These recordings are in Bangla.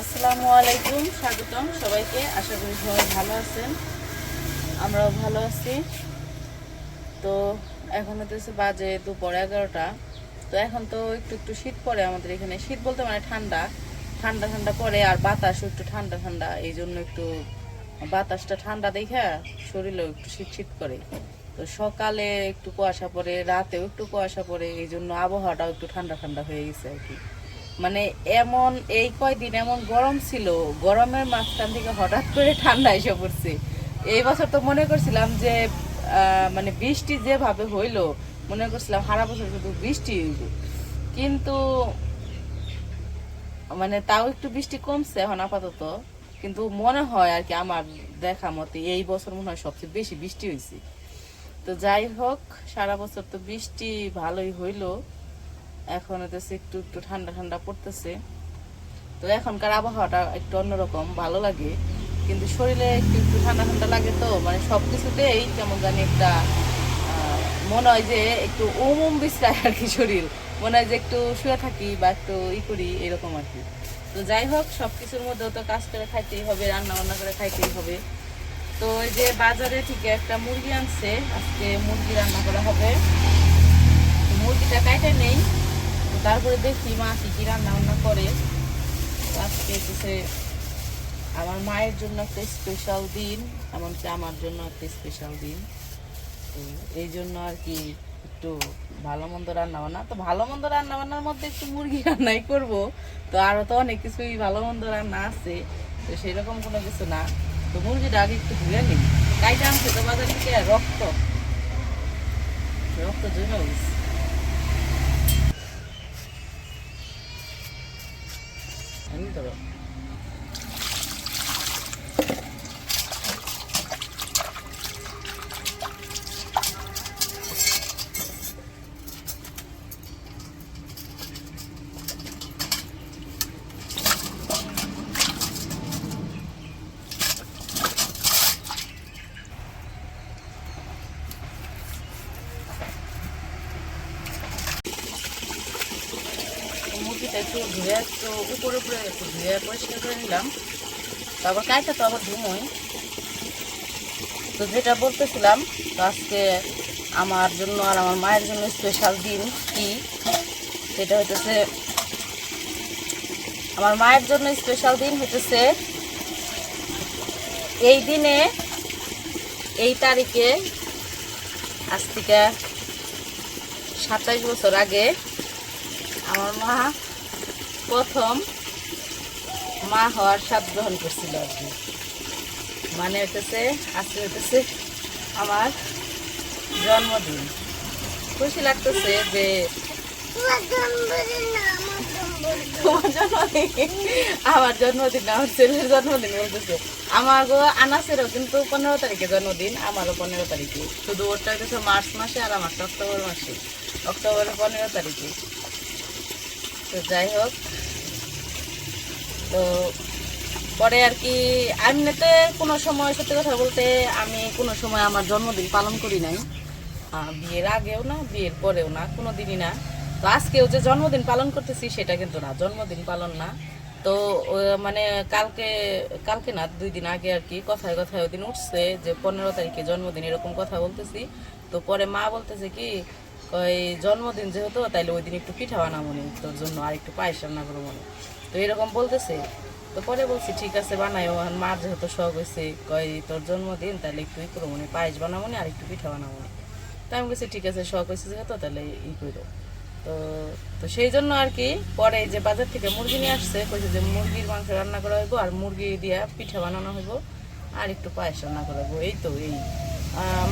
আসসালামু আলাইকুম, স্বাগতম সবাইকে। আশা করি সবাই ভালো আছেন। আমরাও ভালো আছি। তো এখন হতেছে বাজে দুপুর এগারোটা। তো এখন তো একটু একটু শীত পড়ে আমাদের এখানে। শীত বলতে মানে ঠান্ডা। ঠান্ডা ঠান্ডা পড়ে আর বাতাসও একটু ঠান্ডা ঠান্ডা। এই জন্য একটু বাতাসটা ঠান্ডা দেখা শরীরেও একটু শীত শীত করে। তো সকালে একটু কুয়াশা পড়ে, রাতেও একটু কুয়াশা পড়ে। এই জন্য আবহাওয়াটাও একটু ঠান্ডা ঠান্ডা হয়ে গেছে আর কি। মানে এমন, এই কয়দিন এমন গরম ছিল, গরমের মাঝখান থেকে হঠাৎ করে ঠান্ডা এসে পড়ছে। এই বছর তো মনে করছিলাম যে মানে বৃষ্টি যেভাবে হইল, মনে করছিলাম সারা বছর শুধু বৃষ্টি হইব। কিন্তু মানে তাও একটু বৃষ্টি কমছে এখন আপাতত। কিন্তু মনে হয় আর কি আমার দেখা মতে এই বছর মনে হয় সবচেয়ে বেশি বৃষ্টি হয়েছে তো যাই হোক, সারা বছর তো বৃষ্টি ভালোই হইল। এখন হতেছে একটু একটু ঠান্ডা ঠান্ডা পড়তেছে। তো এখনকার আবহাওয়াটা একটু অন্যরকম, ভালো লাগে। কিন্তু শরীরে একটু একটু ঠান্ডা ঠান্ডা লাগে তো মানে সব কিছুতেই কেমন জানি একটা মনে হয় যে একটু উম উম বিশ্রায় আর কি শরীর। মনে হয় যে একটু শুয়ে থাকি বা একটু ই করি, এরকম আর কি। তো যাই হোক সব কিছুর মধ্যেও তো কাজ করে খাইতেই হবে রান্না বান্না করে খাইতেই হবে। তো এই যে বাজারে থেকে একটা মুরগি আনছে, আজকে মুরগি রান্না করা হবে। মুরগিটা কাইটে নেই। তারপরে দেখি মা কি কি রান্না বান্না করে। আজকে হচ্ছে আমার মায়ের জন্য একটা স্পেশাল দিন, এমনকি আমার জন্য একটা স্পেশাল দিন। এই জন্য আর কি একটু ভালো মন্দ রান্না বান্না। তো ভালো মন্দ রান্না বান্নার মধ্যে একটু মুরগি রান্নাই করব। তো আরও তো অনেক কিছুই ভালো মন্দ রান্না আছে। তো সেরকম কোনো কিছু না। তো মুরগিটা আগে একটু ধুয়ে নিই। কাইটা আনছে তো বাজার থেকে রক্ত। রক্ত জমে গেছে আমি তো মুরগিটা একটু ধুয়ে একটু তো যেটা বলতেছিলাম, তো আজকে আমার জন্য আর আমার মায়ের জন্য স্পেশাল দিন কি? সেটা হইতেছে, আমার মায়ের জন্য স্পেশাল দিন হইতেছে এই দিনে এই তারিখে আজ থেকে সাতাইশ বছর আগে আমার মা প্রথম মা হওয়ার স্বাদ গ্রহণ করছিল আর কি। মানে হইতেছে আজকে হইতেছে আমার জন্মদিন। খুশি লাগতেছে যে তোমার জন্মদিন আমার জন্মদিন। আমার ছেলের জন্মদিন বলতেছে। আমার গো আনাসেরও কিন্তু পনেরো তারিখে জন্মদিন আমারও পনেরো তারিখে। শুধু ওরটা হইতেছে মার্চ মাসে আর আমারটা অক্টোবর মাসে। অক্টোবরের পনেরো তারিখে। তো যাই হোক তো পরে আর কি, এমনিতে কোনো সময় সত্যি কথা বলতে আমি কোনো সময় আমার জন্মদিন পালন করি নাই। বিয়ের আগেও না, বিয়ের পরেও না কোনো দিনই না। তো আজকেও যে জন্মদিন পালন করতেছি সেটা কিন্তু না, জন্মদিন পালন না। তো মানে কালকে কালকে না, দুই দিন আগে আর কি কথায় কথায় ওই দিন উঠছে যে পনেরো তারিখে জন্মদিন এরকম কথা বলতেছি। তো পরে মা বলতেছে কি ওই জন্মদিন যেহেতু, তাইলে ওই দিন একটু পিঠা বানাবো তোর জন্য আর একটু পায়েস রান্না করব তো এরকম বলতেছে। তো পরে বলছি, ঠিক আছে বানাই ওখান মার যেহেতু শখ হয়েছে কয় তোর জন্মদিন, তাহলে একটু ই করব। নি পায়েস বানাবো নি, আর একটু পিঠা বানাবো নি। তো আমি বলছি, ঠিক আছে, শখ হয়েছে যেহেতু, তাহলে ই করো তো তো সেই জন্য আর কি, পরে যে বাজার থেকে মুরগি নিয়ে আসছে, কইছে যে মুরগির মাংস রান্না করা হইব, আর মুরগি দিয়া পিঠা বানানো হইব, আর একটু পায়েস রান্না করা হইব। এই তো, এই।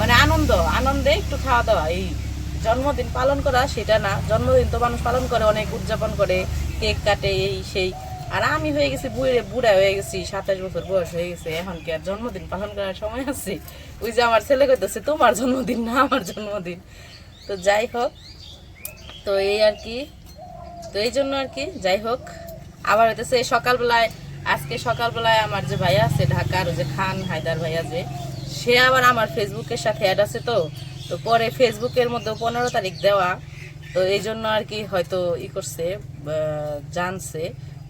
মানে আনন্দ, আনন্দে একটু খাওয়া দাওয়া, এই। জন্মদিন পালন করা, সেটা না। জন্মদিন তো মানুষ পালন করে, অনেক উদযাপন করে। কেক কাটে, এই সেই। আর আমি হয়ে গেছি বুড়ে, বুড়া হয়ে গেছি, সাতাশ বছর বয়স হয়ে গেছে, এখন কি আর জন্মদিন পালন করার সময় আছে? ওই যে আমার ছেলে কইতেছে, তোমার জন্মদিন না আমার জন্মদিন। তো যাই হোক, তো এই আর কি, তো এই জন্য আর কি, যাই হোক। আবার হইতেছে সকালবেলায়, আজকে সকালবেলায় আমার যে ভাইয়া আছে ঢাকার যে খান হায়দার ভাইয়া যে, সে আবার আমার ফেসবুকের সাথে অ্যাড আছে তো। তো পরে ফেসবুকের মধ্যে পনেরো তারিখ দেওয়া। তো এই জন্য আর কি হয়তো ই করছে জানছে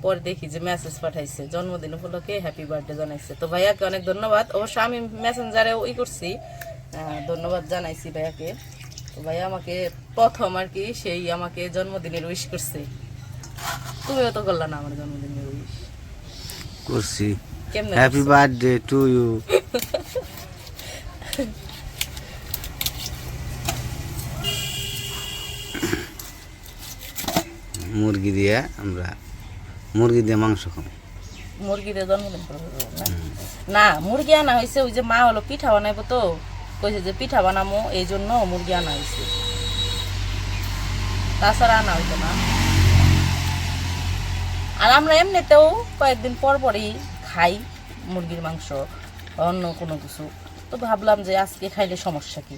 পরে দেখি যে মেসেজ পাঠাইছে। জন্মদিন উপলক্ষে হ্যাপি বার্থডে জানাইছে। তো ভাইয়াকে অনেক ধন্যবাদ। অবশ্য আমি মেসেঞ্জারে ই করছি। ধন্যবাদ জানাইছি ভাইয়াকে। তো ভাইয়া আমাকে প্রথম আর কি সেই আমাকে জন্মদিনের উইশ করছে। তুমিও তো করলা না আমার জন্মদিনের উইশ করছি। কেমনে হ্যাপি বার্থডে টু ইউ মুরগি দিয়ে আমরা মুরগি দিয়ে মাংস খাই মুরগিদের জন্মদিন করব না? না মুরগি আনা হয়েছে ওই যে মা হলো পিঠা বানাইবো তো কইছে যে পিঠা বানামো এই জন্য মুরগি আনা হয়েছে। তাছাড়া আনা হইতো না। আর আমরা এমনিতেও কয়েকদিন পর পরই খাই মুরগির মাংস অন্য কোনো কিছু। তো ভাবলাম যে আজকে খাইলে সমস্যা কি?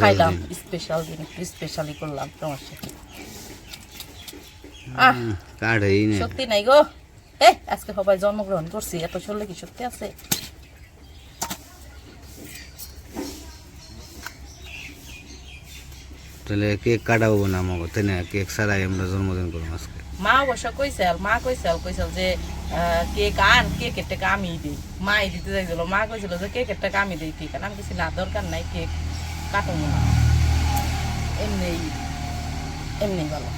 খাইলাম দিন। স্পেশাল দিন স্পেশালি করলাম সমস্যা কি? কাঠেই নেই। শক্তি নাই গো। এ আজকে সবাই জন্মগ্রহণ করছি এত শরীরে কি শক্তি আছে? তাহলে কেক কাটাবো না আমাকে তাই না? কেক ছাড়াই আমরা জন্মদিন করব আজকে। মা অবশ্য কইছিল মা কইছিল কইছিল যে কেক আন কেকের টাকা আমি দিই। মাই দিতে চাইছিল মা কইছিল যে কেকের টাকা আমি দিই ঠিক আমি কিছু না দরকার নাই কেক কাটবো না। এমনি এমনি ভালো।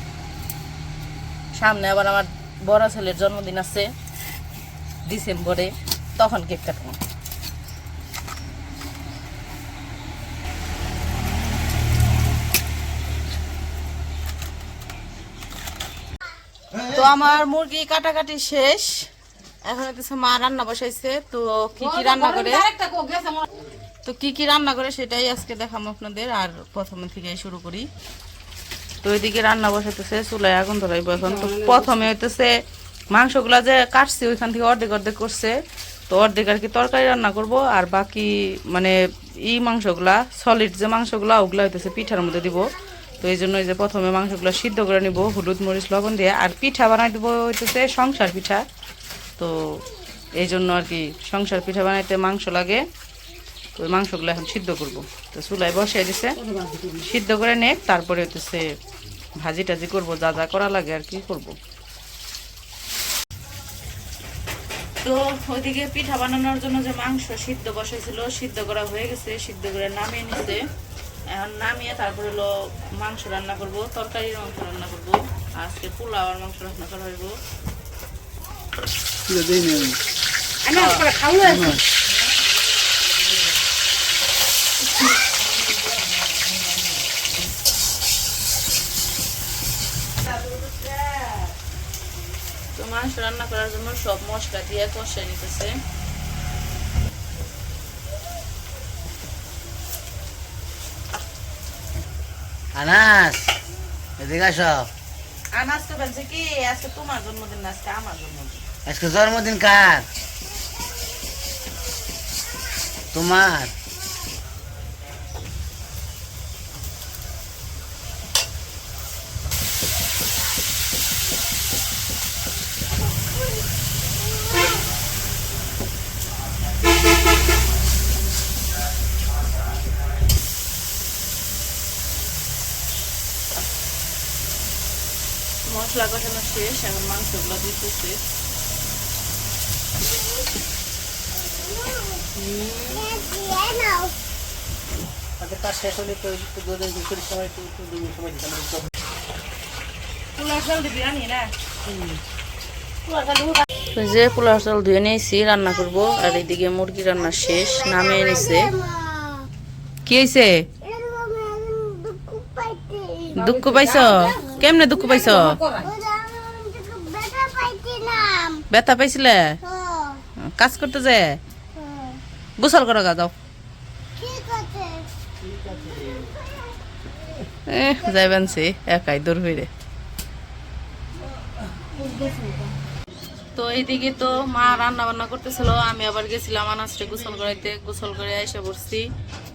সামনে আবার আমার বড় ছেলের জন্মদিন আছে ডিসেম্বরে, তখন কেক কাটবো। তো আমার মুরগি কাটাকাটি শেষ। এখন হচ্ছে মা রান্না বসাইছে, তো কি কি রান্না করে? তো কি কি রান্না করে সেটাই আজকে দেখাম আপনাদের, আর প্রথম থেকে শুরু করি। তো ওইদিকে রান্না বসাইতেছে, চুলায় আগুন ধরাইবো এখন। তো প্রথমে হইতেছে মাংসগুলা যে কাটছি, ওইখান থেকে অর্ধেক অর্ধেক করছে। তো অর্ধেক আর কি তরকারি রান্না করব, আর বাকি মানে ই মাংসগুলা সলিড যে মাংসগুলা, ওগুলা হইতেছে পিঠার মধ্যে দিব। তো এই জন্য যে প্রথমে মাংসগুলো সিদ্ধ করে নিব, হলুদ, মরিচ, লবণ দিয়ে। আর পিঠা বানাই দেবো হইতেছে সংসার পিঠা। তো এই জন্য আর কি সংসার পিঠা বানাইতে মাংস লাগে। তো ওই মাংসগুলো এখন সিদ্ধ করব। তো চুলায় বসিয়ে দিছে। সিদ্ধ করে নে তারপরে হইতেছে ভাজি টাজি করব যা যা করা লাগে আর কি করব। তো ওইদিকে পিঠা বানানোর জন্য যে মাংস সিদ্ধ বসাইছিল সিদ্ধ করা হয়ে গেছে সিদ্ধ করে নামিয়ে নিছে। এখন নামিয়ে তারপরে হলো মাংস রান্না করব তরকারির মাংস রান্না করব। আজকে পোলাও আর মাংস রান্না করা হইব। তো মাংস রান্না করার জন্য সব মশলা দিয়ে কষে নিতেছে। আনাস এদিকে আসো। আর আজকে বলছে কি আজকে তোমার জন্মদিন না আজকে আমার জন্মদিন। আজকে জন্মদিন কার? তোমার মশলা কষানো শেষ এখন মাংসগুলো দিতেছে যে পোলাও চাল ধুয়ে নিয়েছি রান্না করব আর এদিকে মুরগি রান্না শেষ নামিয়ে নিছে কি হয়েছে দুঃখ পাইছ কেমনে দুঃখ পাইছ ব্যথা পাইছিলে? কাজ করতে যে গোসল করো গা যাও। এ যাইবেন সে একাই দূর হইরে। তো এইদিকে তো মা রান্না বান্না করতেছিল আমি আবার গেছিলাম আনাজটা গোসল করাইতে গোসল করে এসে বসছি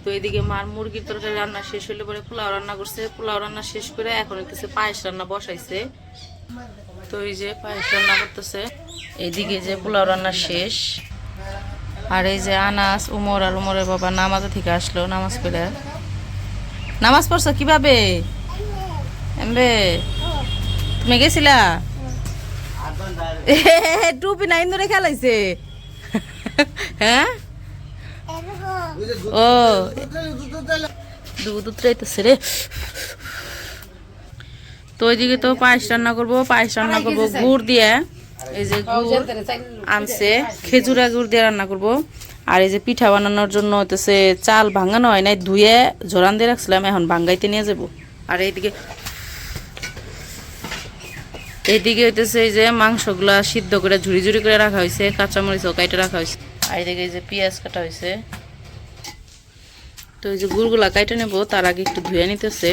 তো এইদিকে মার মুরগির তরকারি রান্না শেষ হইলে পরে পোলাও রান্না করছে পোলাও রান্না শেষ করে এখন কিছু পায়েস রান্না বসাইছে। তো এই যে পায়েস রান্না করতেছে। এইদিকে যে পোলাও রান্না শেষ। আর এই যে আনাস, উমর আর উমরের বাবা নামাজে থেকে আসলো, নামাজ পড়ে। নামাজ পড়ছো? কীভাবে? এমবে, তুমি গেছিলা? টুপি নাইন ধরে খেলাইছে। হ্যাঁ? ও। দুধ উতরাইতেছে রে। তো ওইদিকে তো পায়েস রান্না করব পায়েস রান্না করব গুড় দিয়ে। এই যে গুড় আনছে খেজুরা গুড় দিয়ে রান্না করব। আর এই যে পিঠা বানানোর জন্য হইতেছে চাল ভাঙানো হয় নাই ধুয়ে জোরান দিয়ে রাখছিলাম এখন ভাঙ্গাইতে নিয়ে যাব। আর এইদিকে এইদিকে হইতেছে এই যে মাংসগুলা সিদ্ধ করে ঝুড়ি ঝুড়ি করে রাখা হয়েছে কাঁচামরিচও কাইটে রাখা হয়েছে আর এদিকে এই যে পেঁয়াজ কাটা হয়েছে তো এই যে গুড়গুলা কাইটে নেব তার আগে একটু ধুয়ে নিতেছে।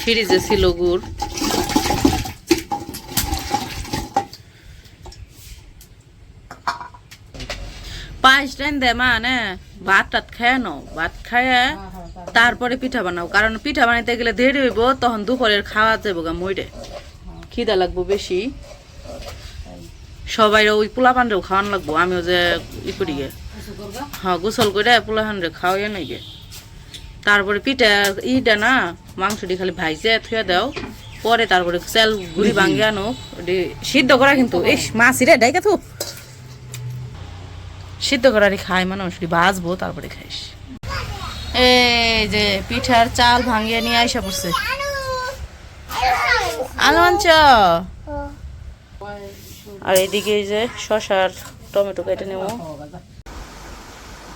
ফ্রিজে ছিল গুড়। টাইম দে, মা, নে, ভাত টাত খায় নাও, ভাত খায় তারপরে পিঠা বানাও। কারণ পিঠা বানাইতে গেলে দেরি হইব, তখন দুপুরের খাওয়া যাব গা মইরে। খিদা লাগবো বেশি। সবাই ওই পোলা পান্ডেও খাওয়ান লাগবো, আমিও যে ই করি গে। হ্যাঁ গোসল করে পোলা পান্ডে খাওয়াই নাই গে। তারপরে পিঠা, ইটা না, মাংসটি খালি ভাইজে থুয়ে দাও, পরে তারপরে চাল গুড়ি ভাঙ্গি আনো সিদ্ধ করা কিন্তু এই মাছ রে ডাইকা তো সিদ্ধ করারই খায় মানুষ ওটি ভাজবো তারপরে খাইস। এই যে পিঠার চাল ভাঙিয়ে নিয়ে আইসা পড়ছে। আলু আর এদিকে এই যে শশার টমেটো কেটে নেব।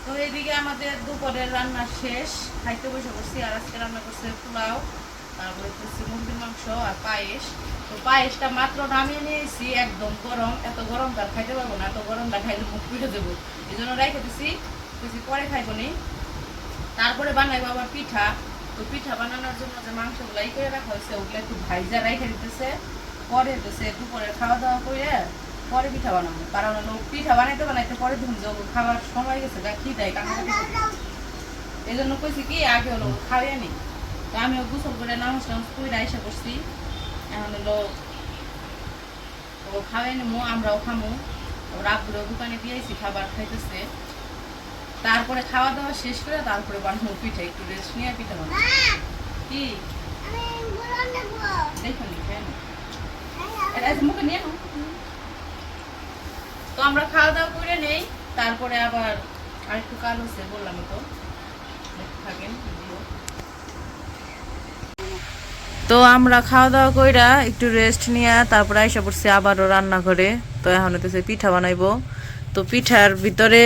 তো এইদিকে আমাদের দুপুরের রান্না শেষ। খাইতে বসে বসছি আর আজকে রান্না করছে পোলাও। তারপরে করছি মুরগির মাংস আর পায়েস। তো পায়েসটা মাত্র নামিয়ে নিয়েছি, একদম গরম। এত গরম তার খাইতে পারব না, এত গরমটা খাইলে মুখ পিঠে দেবো এই জন্য রেখে দিছি বেশি পরে খাইবো নি। তারপরে বানাইবো আবার পিঠা। তো পিঠা বানানোর জন্য যে মাংসগুলো এই করে রাখা হয়েছে, ওগুলো একটু ভাইজা রেখে দিতেছে। পরে দিতেছে দুপুরে খাওয়া দাওয়া করে, পরে পিঠা বানাবো। কারণ হলো পিঠা বানাইতে বানাইতে পরে ধুম যাব খাওয়ার সময় গেছে, যা কি দেয় কান্নাকাটি করতেছে। এই জন্য কইছি কি, আগে হলো খাওয়াই নি। তো আমিও গোসল করে নামাজ টামাজ করে আইসা করছি এখন হলো ও খাওয়াই নিমু আমরাও খামু। ওর আব্বুরেও দোকানে দিয়েছি খাবার খাইতেছে। তারপরে খাওয়া দাওয়া শেষ করে তারপরে বানাবো পিঠা একটু রেস্ট নিয়ে পিঠা বানাবো। কি? দেখুন খেয়ে নাও। মুখে নিয়ে তো আমরা খাওয়া দাওয়া করে নেই তারপরে আবার আরেকটু কাল হচ্ছে বললাম তো। থাকেন। তো আমরা খাওয়া দাওয়া কইরা একটু রেস্ট নিয়ে তারপরে আইসা পড়ছি আবারও রান্না করে তো এখন হতেছে পিঠা বানাইবো। তো পিঠার ভিতরে,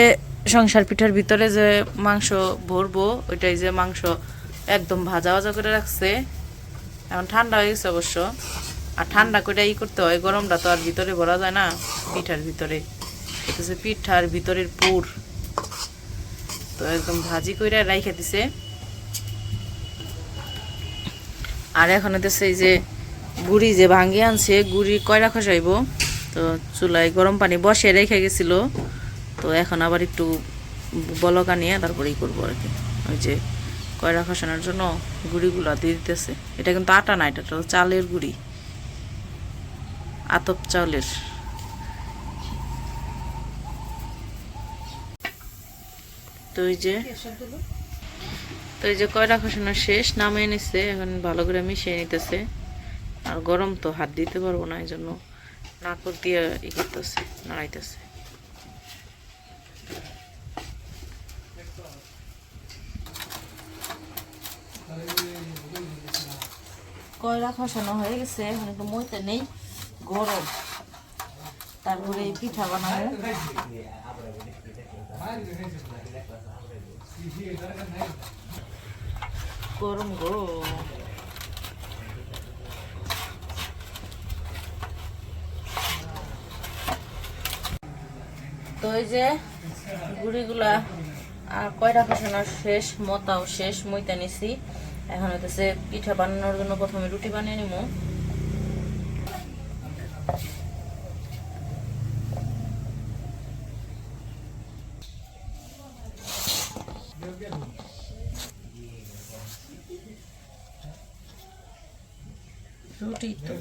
সংসার পিঠার ভিতরে যে মাংস ভরবো, ওইটাই যে মাংস একদম ভাজা ভাজা করে রাখছে। এখন ঠান্ডা হয়ে গেছে অবশ্য। আর ঠান্ডা করে ই করতে হয়, গরমটা তো আর ভিতরে ভরা যায় না, পিঠার ভিতরে। পিঠার ভিতরের পুর। তো একদম ভাজি করে রাইখে দিছে। আর এখন হতেছে এই যে গুড়ি যে ভাঙ্গি আনছে, গুড়ি কয়রা খসাইব? তো চুলায় গরম পানি বসে রেখে গেছিল। তো এখন আবার একটু বলকা নিয়ে তারপরে ই করব আর কি। ওই যে কয়রা খসানোর জন্য গুড়িগুলো দিয়ে দিতেছে। এটা কিন্তু আটা না, এটা চালের গুড়ি। আতপ চাউলের তো এই যে তো এই যে কয়লা খসানো শেষ, নামিয়ে নিচ্ছে এখন ভালো করে মিশিয়ে নিতেছে। আর গরম তো, হাত দিতে পারব না এই জন্য নাকর দিয়ে ই করতেছে, নাড়াইতেছে। কয়লা খসানো হয়ে গেছে, এখন একটু মইতে নেই, গরম। তারপরে পিঠা বানাবো। গরম গো তো এই যে গুড়িগুলা আর কয়টা খসানোর শেষ, মতাও শেষ মইতা নিছি। এখন হইতেছে পিঠা বানানোর জন্য প্রথমে রুটি বানিয়ে নিবো রুটি তো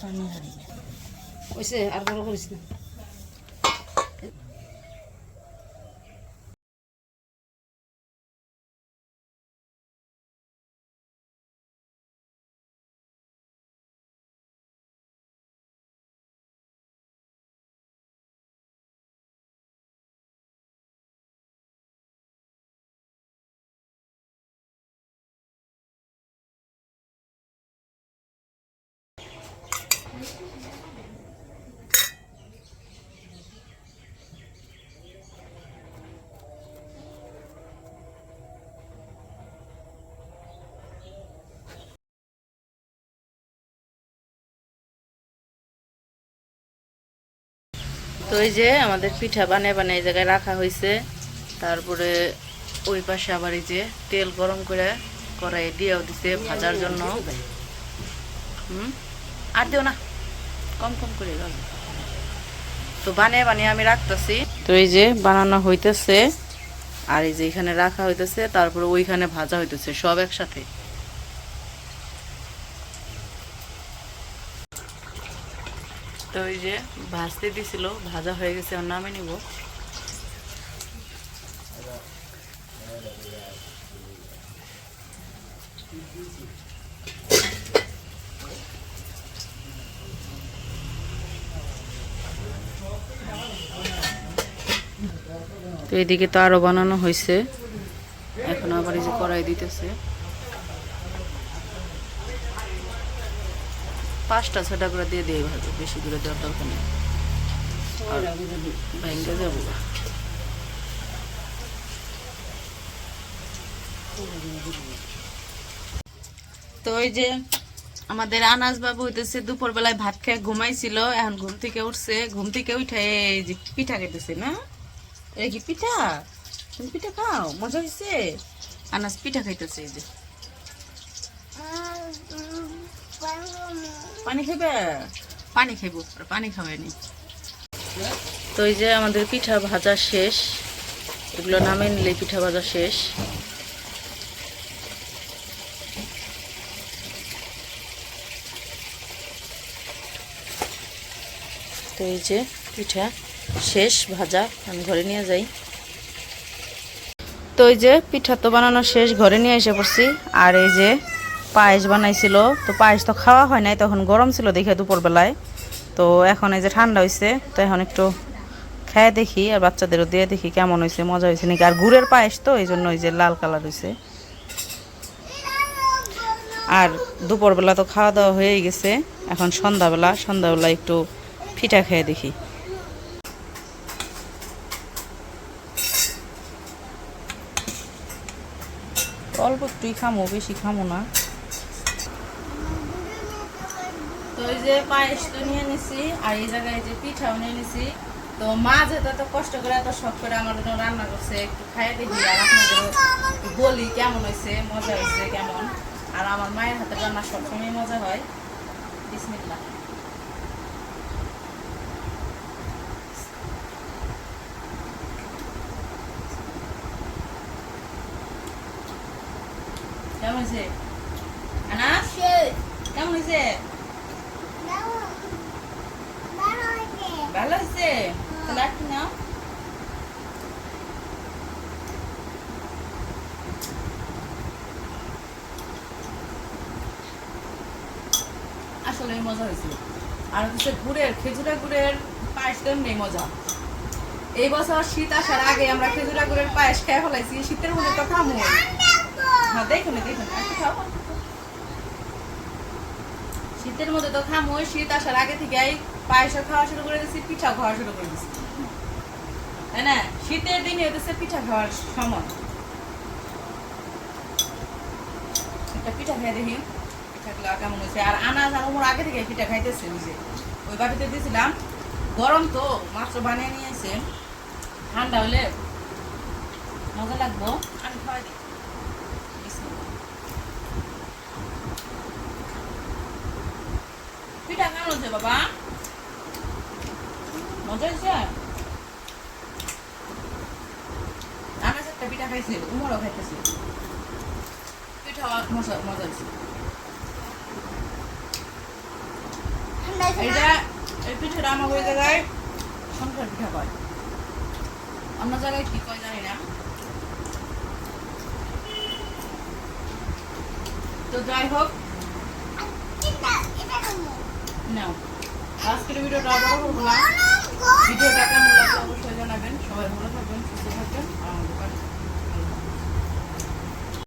পানি হারিয়ে ওইসে আর বড় করিস না। তো এই যে আমাদের পিঠা বানিয়ে বানিয়ে এই জায়গায় রাখা হয়েছে তারপরে ওই পাশে আবার এই যে তেল গরম করে কড়াই দিয়েও দিছে ভাজার জন্য। হুম? আর দিও না, কম কম করে তো বানিয়ে বানিয়ে আমি রাখতেছি। তো এই যে বানানো হইতেছে, আর এই যে এখানে রাখা হইতেছে, তারপরে ওইখানে ভাজা হইতেছে সব একসাথে তো এই যে ভাজতে দিছিল, ভাজা হয়ে গেছে আর নামে নিব। তো এদিকে তো আরও বানানো হয়েছে। এখন আবার এই যে কড়াই দিতেছে। পাঁচটা ছটা করে দিয়ে দিয়ে ভাবে বেশি দূরে দেওয়ার দরকার নেই। তো ওই যে আমাদের আনাজ বাবু হইতেছে দুপুর বেলায় ভাত খেয়ে ঘুমাইছিল, এখন ঘুম থেকে উঠছে। ঘুম থেকে উঠে এই যে পিঠা খেতেছে, না? এটা কি পিঠা? তুমি পিঠা খাও? মজা হয়েছে আনাজ পিঠা খাইতেছে এই যে। পানি খাবে? পানি আর পানি খাওয়াইনি। তো এই যে আমাদের পিঠা ভাজা শেষ, এগুলো নামে নিলে পিঠা ভাজা শেষ। তো এই যে পিঠা শেষ, ভাজা, আমি ঘরে নিয়ে যাই। তো এই যে পিঠা তো বানানো শেষ, ঘরে নিয়ে এসে পড়ছি। আর এই যে পায়েস বানাইছিল। তো পায়েস তো খাওয়া হয় নাই, তখন গরম ছিল দেখে দুপুরবেলায়। তো এখন এই যে ঠান্ডা হয়েছে তো এখন একটু খেয়ে দেখি আর বাচ্চাদেরও দিয়ে দেখি কেমন হয়েছে মজা হয়েছে নাকি। আর গুড়ের পায়েস তো, এই জন্য ওই যে লাল কালার হয়েছে আর দুপুরবেলা তো খাওয়া দাওয়া হয়ে গেছে, এখন সন্ধ্যাবেলা সন্ধ্যাবেলা একটু ফিটা খেয়ে দেখি। অল্প একটুই খামো, বেশি খামো না। তো এই যে পায়েস তো নিয়ে নিছি আর এই জায়গায় যে পিঠাও নিয়ে নিছি। তো মা যেহেতু এত কষ্ট করে এত শখ করে আমার জন্য রান্না করছে একটু খাইয়ে দেখি আর আপনাদের বলি কেমন হয়েছে মজা হয়েছে কেমন। আর আমার মায়ের হাতে রান্না সবসময় মজা হয়। বিসমিল্লা কেমন হয়েছে? আনাস? কেমন হয়েছে ভালো হয়েছে তাহলে একটু আসলে মজা হয়েছিল। আর হচ্ছে গুড়ের খেজুরা গুড়ের পায়েস এমনি মজা। এই বছর শীত আসার আগে আমরা খেজুরা গুড়ের পায়েস খেয়ে ফেলাইছি, শীতের মধ্যে তো খামো হ্যাঁ দেখুন দেখুন, একটু খাও। শীতের মধ্যে তো খামো শীত আসার আগে থেকেই পায়েসও খাওয়া শুরু করে দিচ্ছি পিঠা খাওয়া শুরু করে দিচ্ছি তাই না? শীতের দিনে হতেছে পিঠা খাওয়ার সময়। একটা পিঠা খেয়ে দেখি, পিঠাগুলো কেমন হয়েছে। আর আনাজ আর ওমর আগে থেকে পিঠা খাইতেছে বুঝে ওই বাড়িতে দিয়েছিলাম গরম তো, মাত্র বানিয়ে নিয়েছে। ঠান্ডা হলে মজা লাগবো। আমি খাওয়াই দিই। পিঠা কেমন হচ্ছে বাবা মজা হয়েছে আনাজ একটা পিঠা খাইছে উমরও খাইতেছে পিঠা মজা মজা হয়েছে এই পিঠাটা আমার ওই জায়গায় পিঠা কয় অন্য জায়গায় কি কয় জানি না তো যাই হোক নাও। আজকের ভিডিওটা আবারও না ভিডিওটা কেমন লাগল অবশ্যই জানাবেন। সবাই ভালো থাকবেন, সুস্থ থাকবেন